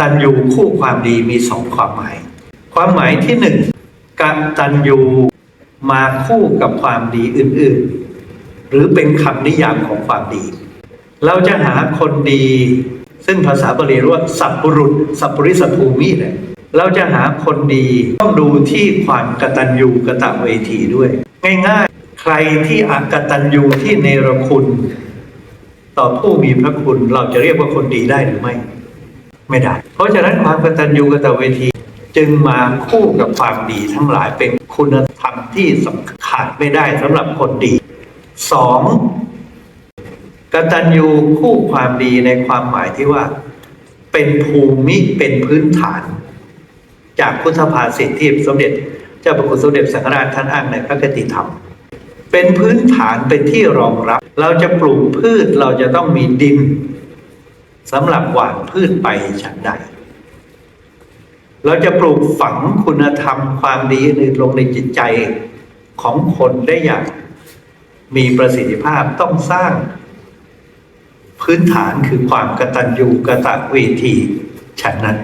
ตัญญูคู่ความดีมีสองความหมาย ความหมายที่หนึ่งกตัญญูมาคู่กับความดีอื่นๆ หรือเป็นคำนิยามของความดี เราจะหาคนดี ซึ่งภาษาบาลีเรียกว่าสัพปรุษสัพปริสภูมิเนี่ยเราจะหาคนดีต้องดูที่ความกตัญญูกตเวทีด้วย ง่าย ๆ ใครที่อกตัญญูที่เนรคุณ ต่อผู้มีพระคุณเราจะเรียกว่าคนดีได้หรือไม่ ไม่ได้ เพราะฉะนั้นความกตัญญูกตเวที จึงมาคู่กับความดีทั้งหลายเป็นคุณธรรมที่สำคัญขาดไม่ได้สำหรับคนดีสองกตัญญูคู่ความดีในความหมายที่ว่า เป็นภูมิเป็นพื้นฐาน จากพุทธภาษิตที่สมเด็จ เจ้าพระคุณสมเด็จสังฆราชท่านอ้างในพระคติธรรม เป็นพื้นฐานเป็นที่รองรับ เราจะปลูกพืชเราจะต้องมีดิน สำหรับหว่านพืชไปฉันใด เราจะปลูกฝังคุณธรรมความดีอื่นลงในจิตใจของคนได้อย่างมีประสิทธิภาพต้องสร้าง พื้นฐานคือความกตัญญูกตเวทีฉันนั้น